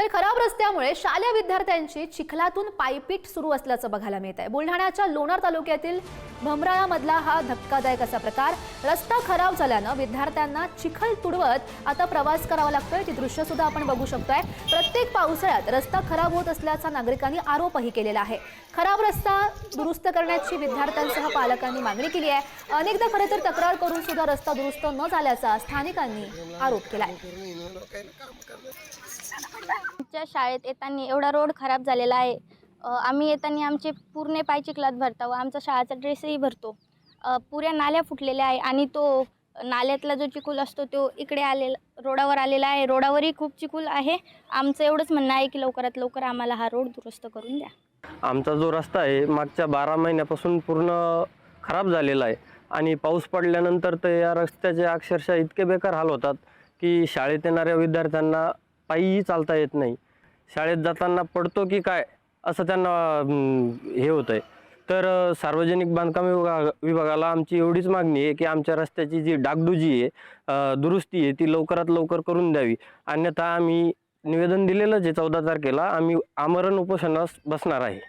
तर खराब रस्त्यामुळे शालेय विद्यार्थ्यांची चिखलातून पायपीट सुरू असल्याचं बघायला मिळत आहे. बुलढाण्याच्या लोणार तालुक्यातील भमराळामधला हा धक्कादायक असा प्रकार. रस्ता खराब झाल्यानं विद्यार्थ्यांना चिखल तुडवत आता प्रवास करावा लागतोय. ती दृश्य सुद्धा आपण बघू शकतोय. प्रत्येक पावसाळ्यात रस्ता खराब होत असल्याचा नागरिकांनी आरोपही केलेला आहे. खराब रस्ता दुरुस्त करण्याची विद्यार्थ्यांसह पालकांनी मागणी केली आहे. अनेकदा खरे तर तक्रार करून सुद्धा रस्ता दुरुस्त न झाल्याचा स्थानिकांनी आरोप केला आहे आमच्या शाळेत येताना एवढा रोड खराब झालेला आहे. आम्ही येताना आमचे पूर्ण पाय चिखलात भरता व आमचा शाळेचा ड्रेसही भरतो. पुऱ्या नाल्या फुटलेल्या आहे आणि तो नाल्यातला जो चिखूल असतो तो इकडे आलेला रोडावर आलेला आहे. रोडावरही खूप चिखूल आहे. आमचं एवढंच म्हणणं आहे की लवकरात लवकर आम्हाला हा रोड दुरुस्त करून द्या. आमचा जो रस्ता आहे मागच्या बारा महिन्यापासून पूर्ण खराब झालेला आहे. आणि पाऊस पडल्यानंतर तर या रस्त्याचे अक्षरशः इतके बेकार हाल होतात की शाळेत येणाऱ्या विद्यार्थ्यांना पायीही चालता येत नाही. शाळेत जाताना पडतो की काय असं त्यांना हे होतं आहे तर सार्वजनिक बांधकाम विभाग विभागाला आमची एवढीच मागणी आहे की आमच्या रस्त्याची जी डागडुजी आहे दुरुस्ती आहे ती लवकरात लवकर करून द्यावी. अन्यथा आम्ही निवेदन दिलेलंच आहे चौदा तारखेला आम्ही आमरण उपोषणास बसणार आहे.